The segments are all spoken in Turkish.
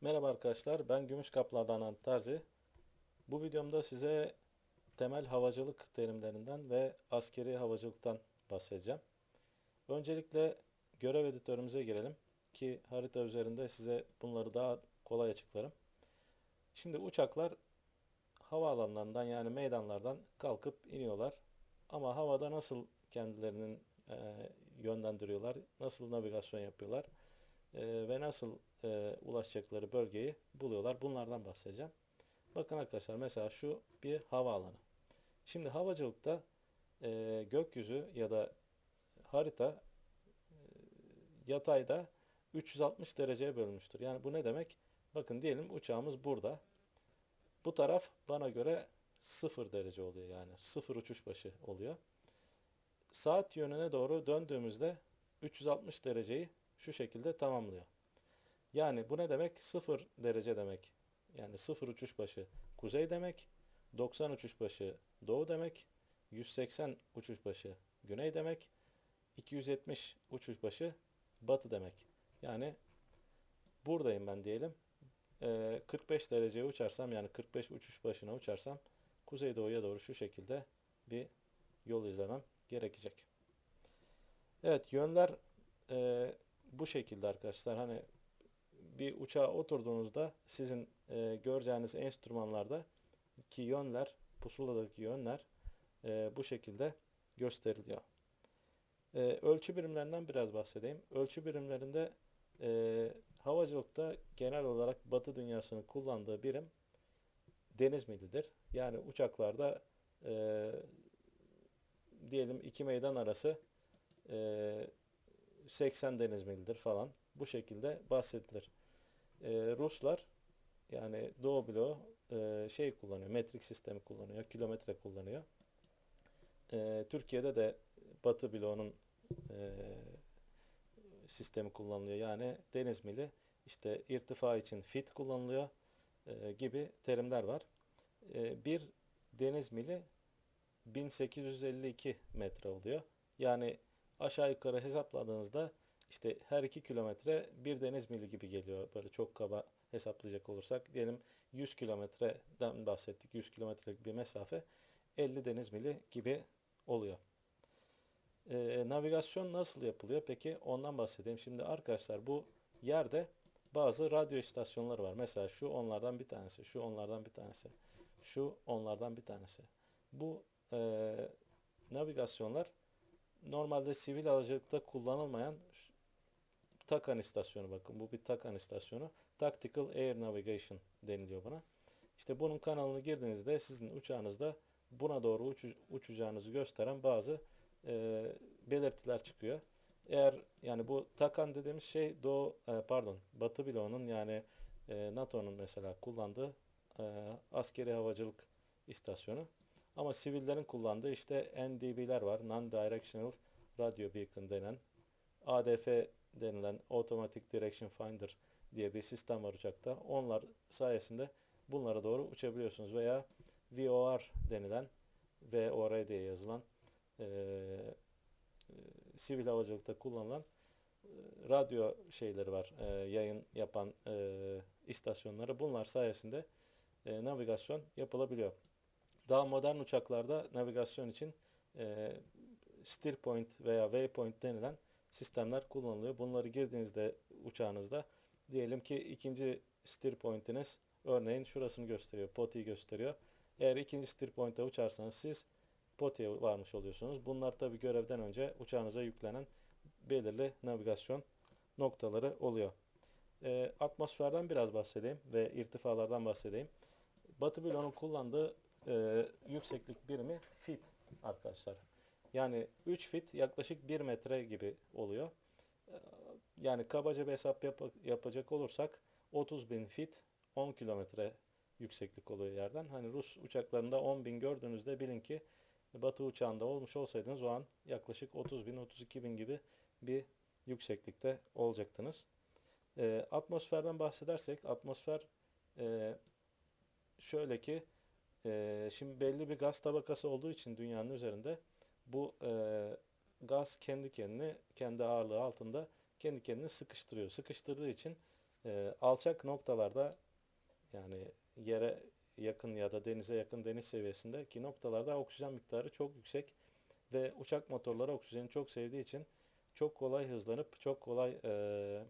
Merhaba arkadaşlar, ben Gümüş Kaplan'dan Anant Terzi. Bu videomda size temel havacılık terimlerinden ve askeri havacılıktan bahsedeceğim. Öncelikle görev editörümüze girelim ki harita üzerinde size bunları daha kolay açıklarım. Şimdi uçaklar havaalanlarından yani meydanlardan kalkıp iniyorlar. Ama havada nasıl kendilerinin e, yönlendiriyorlar, nasıl navigasyon yapıyorlar e, ve nasıl e, ulaşacakları bölgeyi buluyorlar. Bunlardan bahsedeceğim. Bakın arkadaşlar mesela şu bir havaalanı. Şimdi havacılıkta e, gökyüzü ya da harita e, yatayda 360 dereceye bölünmüştür. Yani bu ne demek? Bakın diyelim uçağımız burada. Bu taraf bana göre 0 derece oluyor yani. 0 uçuş başı oluyor. Saat yönüne doğru döndüğümüzde 360 dereceyi şu şekilde tamamlıyor. Yani bu ne demek? 0 derece demek. Yani 0 uçuş başı kuzey demek. 90 uçuş başı doğu demek. 180 uçuş başı güney demek. 270 uçuş başı batı demek. Yani buradayım ben diyelim. Ee, 45 dereceye uçarsam yani 45 uçuş başına uçarsam kuzeydoğuya doğru şu şekilde bir yol izlemem gerekecek. Evet yönler e, bu şekilde arkadaşlar. Hani bir uçağa oturduğunuzda sizin e, göreceğiniz enstrümanlarda ki yönler, pusuladaki yönler e, bu şekilde gösteriliyor. E, ölçü birimlerinden biraz bahsedeyim. Ölçü birimlerinde e, havacılıkta genel olarak Batı dünyasının kullandığı birim deniz milidir. Yani uçaklarda e, diyelim iki meydan arası e, 80 deniz milidir falan. Bu şekilde bahsedilir. E, Ruslar yani Doğu bloğu e, şey kullanıyor, metrik sistemi kullanıyor, kilometre kullanıyor. E, Türkiye'de de Batı bloğunun e, sistemi kullanılıyor. Yani deniz mili, işte irtifa için fit kullanılıyor e, gibi terimler var. E, bir deniz mili 1852 metre oluyor. Yani aşağı yukarı hesapladığınızda işte her 2 kilometre bir deniz mili gibi geliyor. Böyle çok kaba hesaplayacak olursak diyelim 100 kilometreden bahsettik. 100 kilometrelik bir mesafe 50 deniz mili gibi oluyor. Ee, navigasyon nasıl yapılıyor? Peki ondan bahsedeyim. Şimdi arkadaşlar bu yerde bazı radyo istasyonları var. Mesela şu onlardan bir tanesi, şu onlardan bir tanesi, şu onlardan bir tanesi. Bu e, navigasyonlar normalde sivil havacılıkta kullanılmayan TACAN istasyonu bakın. Bu bir TACAN istasyonu. Tactical Air Navigation deniliyor buna. İşte bunun kanalını girdiğinizde sizin uçağınızda buna doğru uçu, uçacağınızı gösteren bazı e, belirtiler çıkıyor. Eğer yani bu TACAN dediğimiz şey Doğu e, pardon Batı bloğunun yani e, NATO'nun mesela kullandığı e, askeri havacılık istasyonu. Ama sivillerin kullandığı işte NDB'ler var. Non-Directional Radio Beacon denen ADF denilen Automatic Direction Finder diye bir sistem var uçakta. Onlar sayesinde bunlara doğru uçabiliyorsunuz veya VOR denilen VOR diye yazılan e, e, sivil havacılıkta kullanılan e, radyo şeyleri var. E, yayın yapan e, istasyonları. Bunlar sayesinde e, navigasyon yapılabiliyor. Daha modern uçaklarda navigasyon için e, steer point veya waypoint denilen sistemler kullanılıyor. Bunları girdiğinizde uçağınızda diyelim ki ikinci steer point'iniz örneğin şurasını gösteriyor, POTI'yi gösteriyor. Eğer ikinci steer point'e uçarsanız siz POTI'ye varmış oluyorsunuz. Bunlar tabi görevden önce uçağınıza yüklenen belirli navigasyon noktaları oluyor. E, atmosferden biraz bahsedeyim ve irtifalardan bahsedeyim. Batı bloğunun kullandığı e, yükseklik birimi fit arkadaşlar. Yani 3 fit yaklaşık 1 metre gibi oluyor. E, yani kabaca bir hesap yap yapacak olursak 30 bin fit 10 kilometre yükseklik oluyor yerden. Hani Rus uçaklarında 10 bin gördüğünüzde bilin ki Batı uçağında olmuş olsaydınız o an yaklaşık 30 bin 32 bin gibi bir yükseklikte olacaktınız. E, atmosferden bahsedersek atmosfer e, şöyle ki e, şimdi belli bir gaz tabakası olduğu için dünyanın üzerinde bu e, gaz kendi kendini kendi ağırlığı altında kendi kendini sıkıştırıyor. Sıkıştırdığı için E, alçak noktalarda yani yere yakın ya da denize yakın deniz seviyesindeki noktalarda oksijen miktarı çok yüksek ve uçak motorları oksijeni çok sevdiği için çok kolay hızlanıp çok kolay e, e,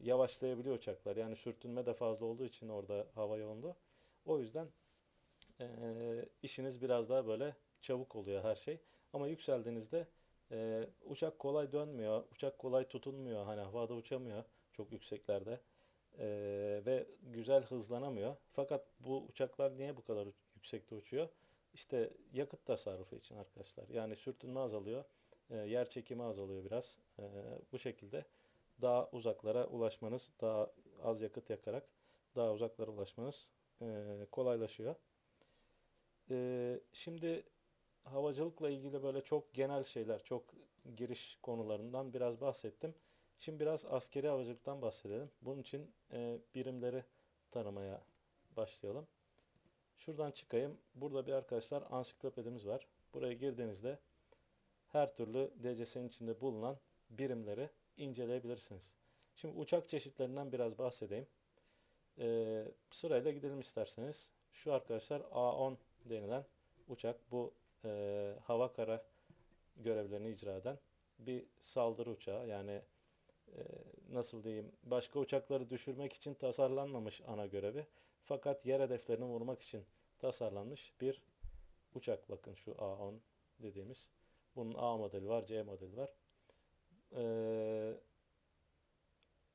yavaşlayabiliyor uçaklar. Yani sürtünme de fazla olduğu için orada hava yoğunluğu. O yüzden e, işiniz biraz daha böyle çabuk oluyor her şey. Ama yükseldiğinizde e, uçak kolay dönmüyor, uçak kolay tutunmuyor, hani havada uçamıyor çok yükseklerde E, ve güzel hızlanamıyor. Fakat bu uçaklar niye bu kadar yüksekte uçuyor? İşte yakıt tasarrufu için arkadaşlar. Yani sürtünme azalıyor, e, yer çekimi azalıyor biraz. E, bu şekilde daha uzaklara ulaşmanız, daha az yakıt yakarak daha uzaklara ulaşmanız e, kolaylaşıyor. E, şimdi havacılıkla ilgili böyle çok genel şeyler, çok giriş konularından biraz bahsettim. Şimdi biraz askeri havacılıktan bahsedelim. Bunun için e, birimleri tanımaya başlayalım. Şuradan çıkayım. Burada bir arkadaşlar ansiklopedimiz var. Buraya girdiğinizde her türlü DCS'nin içinde bulunan birimleri inceleyebilirsiniz. Şimdi uçak çeşitlerinden biraz bahsedeyim. Ee, sırayla gidelim isterseniz. Şu arkadaşlar A-10 denilen uçak bu e, hava kara görevlerini icra eden bir saldırı uçağı. Yani e, nasıl diyeyim başka uçakları düşürmek için tasarlanmamış ana görevi. Fakat yer hedeflerini vurmak için tasarlanmış bir uçak. Bakın şu A-10 dediğimiz. Bunun A modeli var, C modeli var. Ee,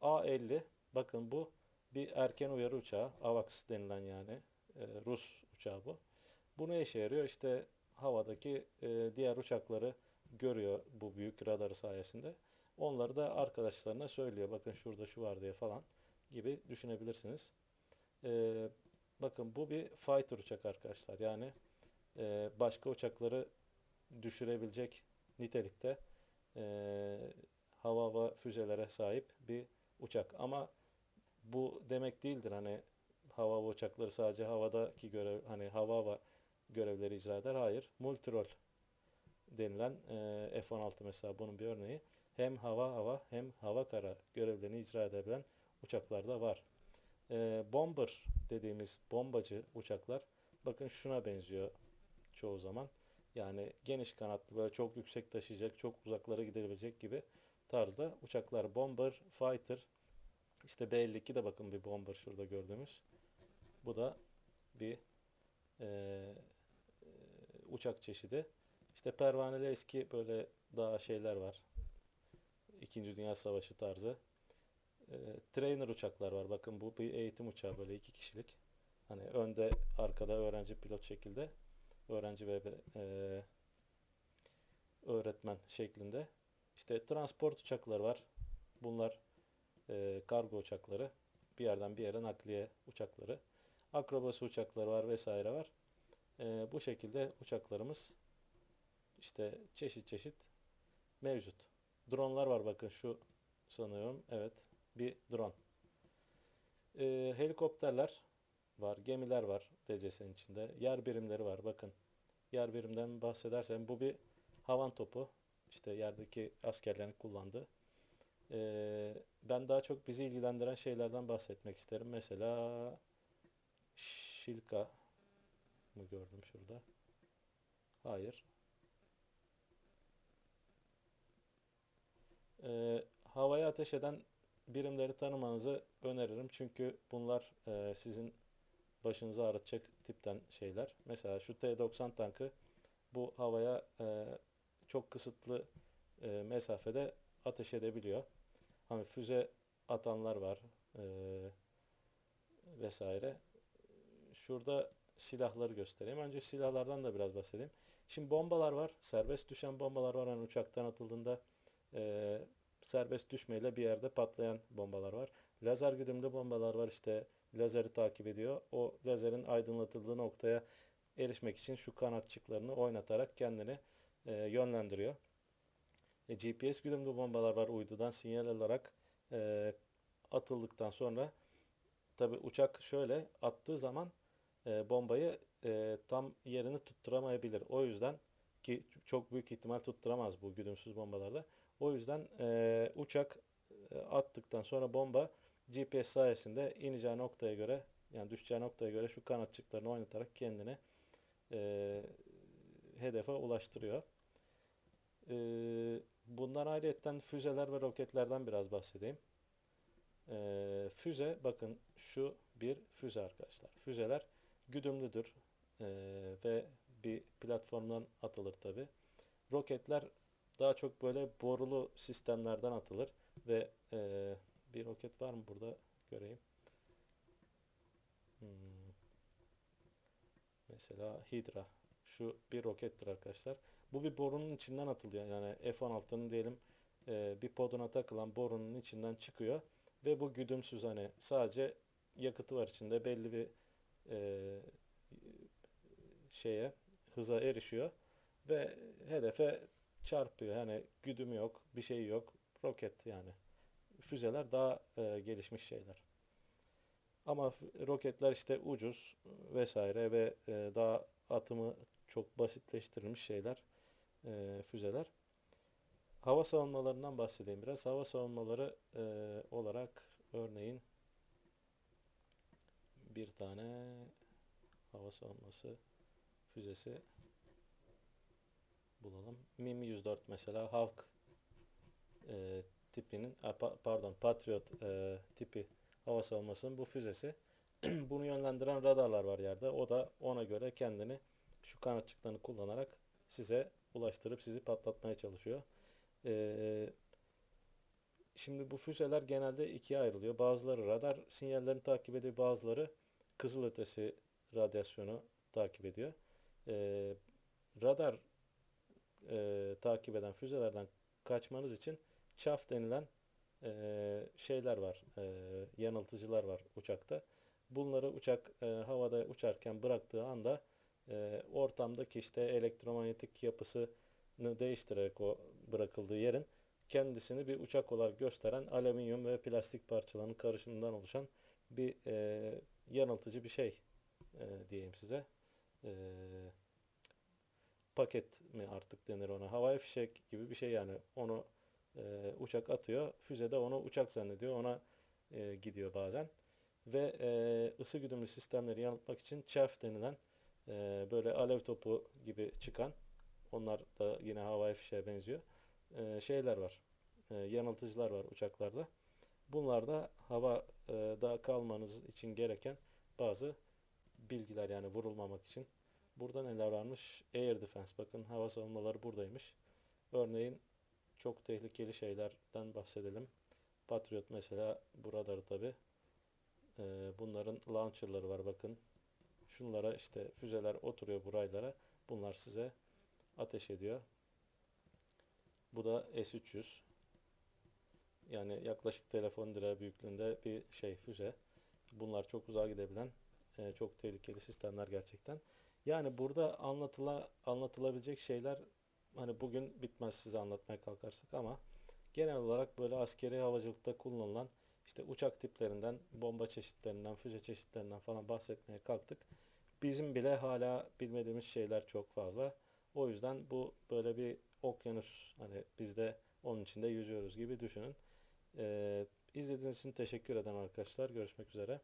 A-50 bakın bu bir erken uyarı uçağı. AVAX denilen yani e, Rus uçağı bu. Bu ne işe yarıyor? İşte havadaki e, diğer uçakları görüyor bu büyük radarı sayesinde. Onları da arkadaşlarına söylüyor. Bakın şurada şu var diye falan gibi düşünebilirsiniz. Ee, bakın bu bir fighter uçak arkadaşlar. Yani e, başka uçakları düşürebilecek nitelikte e, hava hava füzelere sahip bir uçak. Ama bu demek değildir hani hava uçakları sadece havadaki görev hani hava hava görevleri icra eder. Hayır. Multirol denilen e, F-16 mesela bunun bir örneği. Hem hava hava hem hava kara görevlerini icra edebilen uçaklar da var. E, bomber dediğimiz bombacı uçaklar bakın şuna benziyor çoğu zaman. Yani geniş kanatlı böyle çok yüksek taşıyacak, çok uzaklara gidebilecek gibi tarzda uçaklar. Bomber, fighter, işte B-52 de bakın bir bomber şurada gördüğümüz. Bu da bir e, uçak çeşidi. İşte pervaneli eski böyle daha şeyler var. İkinci Dünya Savaşı tarzı. E, trainer uçaklar var. Bakın bu bir eğitim uçağı böyle iki kişilik. Hani önde arkada öğrenci pilot şekilde. Öğrenci ve e, öğretmen şeklinde. İşte transport uçakları var. Bunlar e, kargo uçakları. Bir yerden bir yere nakliye uçakları. Akrobasi uçakları var vesaire var. E, bu şekilde uçaklarımız işte çeşit çeşit mevcut. Dronlar var bakın şu sanıyorum. Evet bir drone. E, helikopterler var. Gemiler var DCS'nin içinde. Yer birimleri var. Bakın yer birimden bahsedersem bu bir havan topu. İşte yerdeki askerlerin kullandığı. Ee, ben daha çok bizi ilgilendiren şeylerden bahsetmek isterim. Mesela Şilka mı gördüm şurada? Hayır. Ee, havaya ateş eden birimleri tanımanızı öneririm. Çünkü bunlar e, sizin başınızı ağrıtacak tipten şeyler. Mesela şu T-90 tankı bu havaya e, çok kısıtlı e, mesafede ateş edebiliyor. Hani füze atanlar var e, vesaire. Şurada silahları göstereyim. Önce silahlardan da biraz bahsedeyim. Şimdi bombalar var. Serbest düşen bombalar var. Hani uçaktan atıldığında e, serbest düşmeyle bir yerde patlayan bombalar var. Lazer güdümlü bombalar var. İşte lazeri takip ediyor. O lazerin aydınlatıldığı noktaya erişmek için şu kanatçıklarını oynatarak kendini e, yönlendiriyor. E, GPS güdümlü bombalar var uydudan sinyal alarak e, atıldıktan sonra tabi uçak şöyle attığı zaman e, bombayı e, tam yerini tutturamayabilir. O yüzden ki çok büyük ihtimal tutturamaz bu güdümsüz bombalarda. O yüzden e, uçak e, attıktan sonra bomba GPS sayesinde ineceği noktaya göre yani düşeceği noktaya göre şu kanatçıklarını oynatarak kendini e, hedefe ulaştırıyor. E, bundan ayrıyetten füzeler ve roketlerden biraz bahsedeyim. E, füze bakın şu bir füze arkadaşlar. Füzeler güdümlüdür e, ve bir platformdan atılır tabi. Roketler daha çok böyle borulu sistemlerden atılır ve e, bir roket var mı burada göreyim. Hmm. Mesela Hydra. Şu bir rokettir arkadaşlar. Bu bir borunun içinden atılıyor. Yani F-16'nın diyelim e, bir poduna takılan borunun içinden çıkıyor. Ve bu güdümsüz hani sadece yakıtı var içinde belli bir e, şeye hıza erişiyor ve hedefe çarpıyor. Yani güdüm yok, bir şey yok. Roket yani. Füzeler daha e, gelişmiş şeyler. Ama roketler işte ucuz vesaire ve e, daha atımı çok basitleştirilmiş şeyler, e, füzeler. Hava savunmalarından bahsedeyim biraz. Hava savunmaları e, olarak örneğin bir tane hava savunması füzesi bulalım. MiM-104 mesela Hawk e, tipinin a, pa- pardon Patriot e, tipi hava savunmasının bu füzesi. Bunu yönlendiren radarlar var yerde. O da ona göre kendini şu kanatçıklarını kullanarak size ulaştırıp sizi patlatmaya çalışıyor. E, şimdi bu füzeler genelde ikiye ayrılıyor. Bazıları radar sinyallerini takip ediyor, bazıları kızılötesi radyasyonu takip ediyor. E, radar e, takip eden füzelerden kaçmanız için chaff denilen e, şeyler var, e, yanıltıcılar var uçakta. Bunları uçak e, havada uçarken bıraktığı anda e, ortamdaki işte elektromanyetik yapısını değiştirerek o bırakıldığı yerin kendisini bir uçak olarak gösteren alüminyum ve plastik parçalarının karışımından oluşan bir e, yanıltıcı bir şey e, diyeyim size. E, paket mi artık denir ona? Havai fişek gibi bir şey yani. Onu e, uçak atıyor füze de onu uçak zannediyor ona e, gidiyor bazen. Ve e, ısı güdümlü sistemleri yanıltmak için chaff denilen e, böyle alev topu gibi çıkan onlar da yine havai fişeğe benziyor e, şeyler var. E, yanıltıcılar var uçaklarda. Bunlar da havada kalmanız için gereken bazı bilgiler yani vurulmamak için Burada neler varmış? Air Defense. Bakın hava savunmaları buradaymış. Örneğin çok tehlikeli şeylerden bahsedelim. Patriot mesela buradadır tabi. Ee, bunların launcherları var bakın. Şunlara işte füzeler oturuyor buraylara. Bunlar size ateş ediyor. Bu da S-300. Yani yaklaşık telefon direği büyüklüğünde bir şey füze. Bunlar çok uzağa gidebilen e, çok tehlikeli sistemler gerçekten. Yani burada anlatıla anlatılabilecek şeyler hani bugün bitmez size anlatmaya kalkarsak ama genel olarak böyle askeri havacılıkta kullanılan işte uçak tiplerinden, bomba çeşitlerinden, füze çeşitlerinden falan bahsetmeye kalktık. Bizim bile hala bilmediğimiz şeyler çok fazla. O yüzden bu böyle bir okyanus hani biz de onun içinde yüzüyoruz gibi düşünün. Ee, izlediğiniz için teşekkür ederim arkadaşlar. Görüşmek üzere.